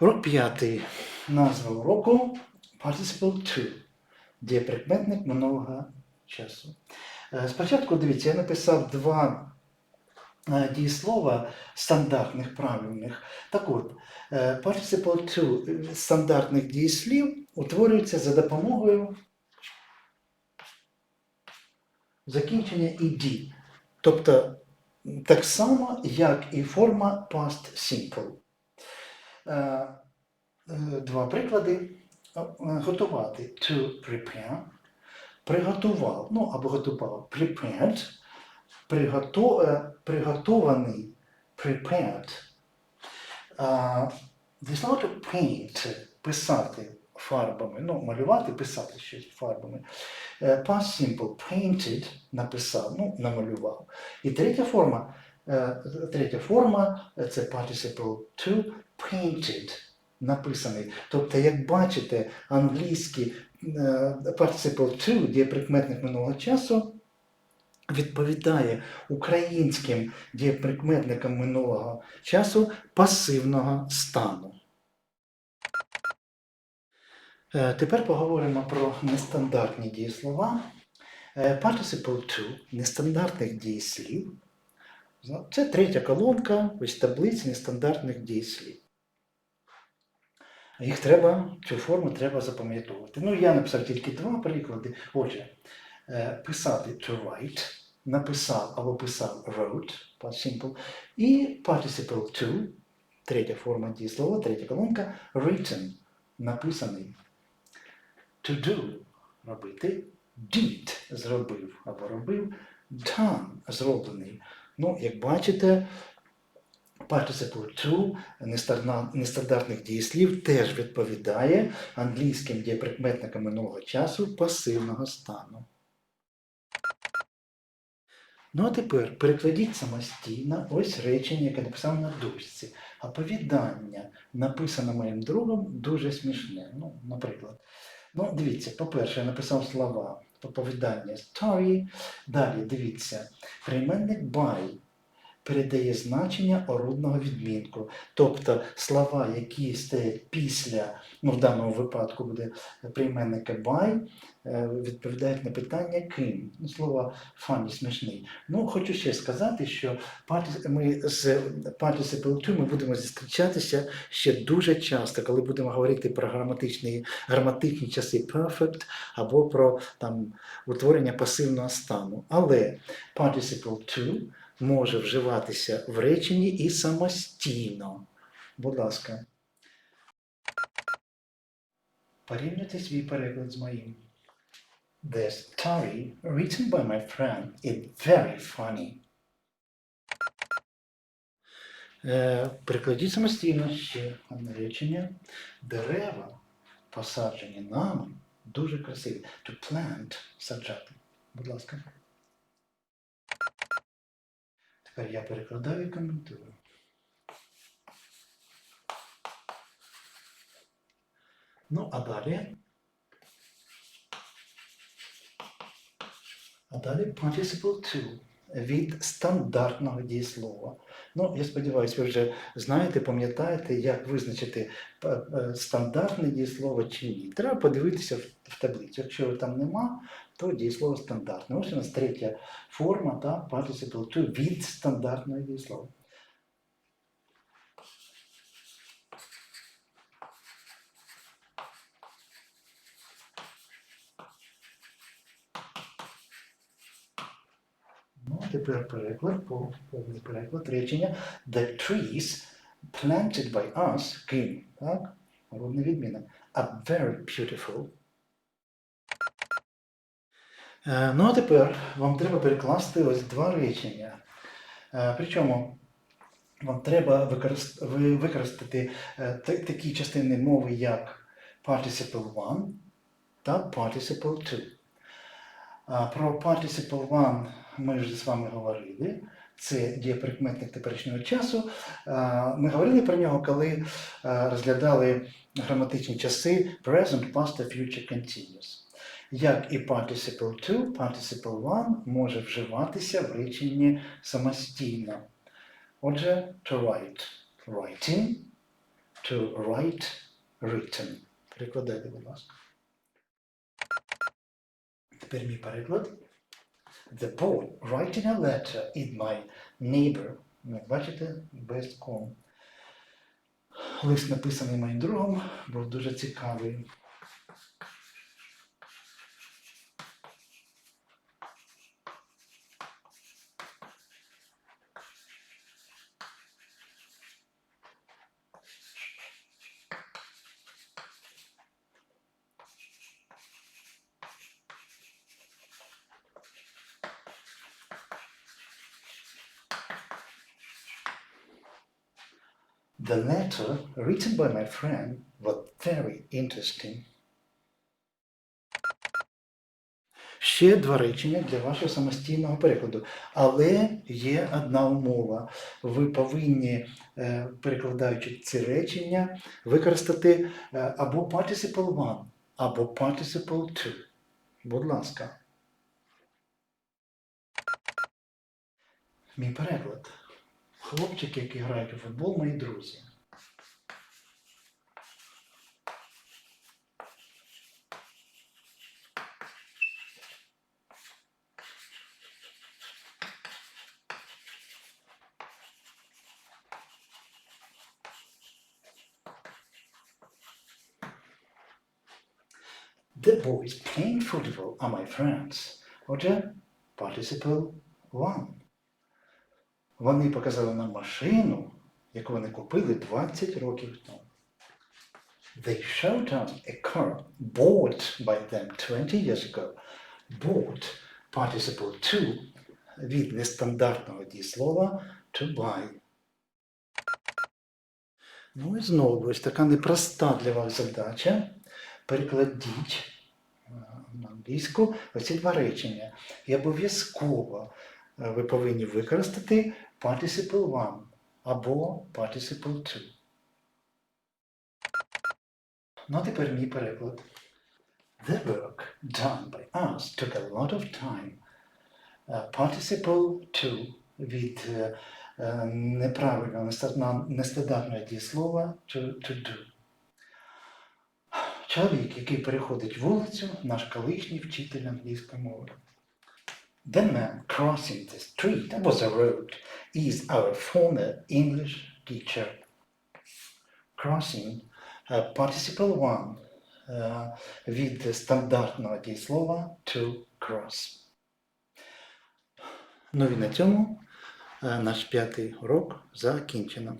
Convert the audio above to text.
Урок п'ятий. Назва уроку Participle 2. Дієприкметник минулого часу. Е, Спочатку дивіться, я написав два е, дієслова стандартних, правильних. Так от, е, Participle 2 стандартних дієслів утворюється за допомогою закінчення «ed». Тобто так само, як і форма past simple. Е, е, Два приклади. Е, Готувати to prepare. Приготував, ну або готував prepared. Пригото, приготований prepared. Дійсно, to paint писати фарбами, ну, малювати, писати щось фарбами. Past simple painted написав, ну, намалював. І третя форма, третя форма це participle to painted, написаний. Тобто, як бачите, англійський е, participle to, дієприкметник минулого часу, відповідає українським дієприкметникам минулого часу пасивного стану. Е, Тепер поговоримо про нестандартні дієслова. Е, Participle to нестандартних дієслів. Це третя колонка ось таблиці нестандартних дієслів. Їх треба, цю форму треба запам'ятовувати. Ну, я написав тільки два приклади. Отже, е, писати to write, написав або писав wrote, past simple, і participle to, третя форма дієслова, третя колонка, written, написаний. To do робити, did зробив або робив, done зроблений. Ну, як бачите, нестарна- нестандартних дієслів теж відповідає англійським дієприкметникам минулого часу пасивного стану. Ну а тепер перекладіть самостійно ось речення, яке написав на дошці. Оповідання, написане моїм другом, дуже смішне. Ну, наприклад. Ну, дивіться, по-перше, я написав слова оповідання story. Далі дивіться, прийменник by передає значення орудного відмінку. Тобто слова, які стоять після, ну в даному випадку буде прийменника by, е, відповідають на питання ким. Ну, слово funny, смішний. Ну, хочу ще сказати, що ми з participle ми будемо зустрічатися ще дуже часто, коли будемо говорити про граматичні, граматичні часи perfect або про там, утворення пасивного стану. Але participle to може вживатися в реченні і самостійно. Будь ласка. Порівняйте свій переклад з моїм. The story written by my friend is very funny. Е, Прикладіть самостійно ще одне речення. Дерева, посаджені нами, дуже красиві. To plant саджати. Будь ласка. Тепер я перекладаю і коментую. Ну, а далі. А далі participle to від стандартного дієслова. Ну, я сподіваюся, ви вже знаєте, пам'ятаєте, як визначити е, е, стандартне дієслово чи ні. Треба подивитися в таблицю. Якщо його там нема, то дієслово стандартне. Ось у нас третя форма та participle to від стандартного дієслова. Ну, а тепер переклад, по- повний переклад речення. The trees planted by us, ким, так? Головний відмінок, are very beautiful. Е, Ну, а тепер вам треба перекласти ось два речення. Е, Причому вам треба використати е, такі частини мови, як participle one та participle two. Про participle one ми вже з вами говорили. Це дієприкметник теперішнього часу. Ми говорили про нього, коли розглядали граматичні часи present, past future continuous. Як і participle to, participle one може вживатися в реченні самостійно. Отже, to write – writing, to write written. Перекладайте, будь ласка. Тепер мій переклад. The boy writing a letter is my neighbor. Як бачите, без ком. Лист, написаний моїм другом, був дуже цікавий. The letter written by my friend was very interesting. Ще два речення для вашого самостійного перекладу. Але є одна умова. Ви повинні, е, перекладаючи ці речення, використати е, або participle one, або participle two. Будь ласка. Мій переклад. Хлопчики, які грають у футбол, мої друзі. The boys playing football are my friends. Отже, participle one. Вони показали нам машину, яку вони купили 20 років тому. They showed us a car bought by them 20 years ago. Bought participle to від нестандартного дієслова to buy. Ну і знову ось така непроста для вас задача. Перекладіть е, на англійську оці два речення. І обов'язково ви повинні використати participle one або participle two. Ну, а тепер мій переклад. The work done by us took a lot of time. Е, Participle to від е, е, неправильного нестандартного дієслова to, to do. Чоловік, який переходить вулицю, наш колишній вчитель англійської мови. The man crossing the street або the road is our former English teacher. Crossing uh, participle one uh, від стандартного дієслова to cross. Ну і на цьому е, наш п'ятий урок закінчено.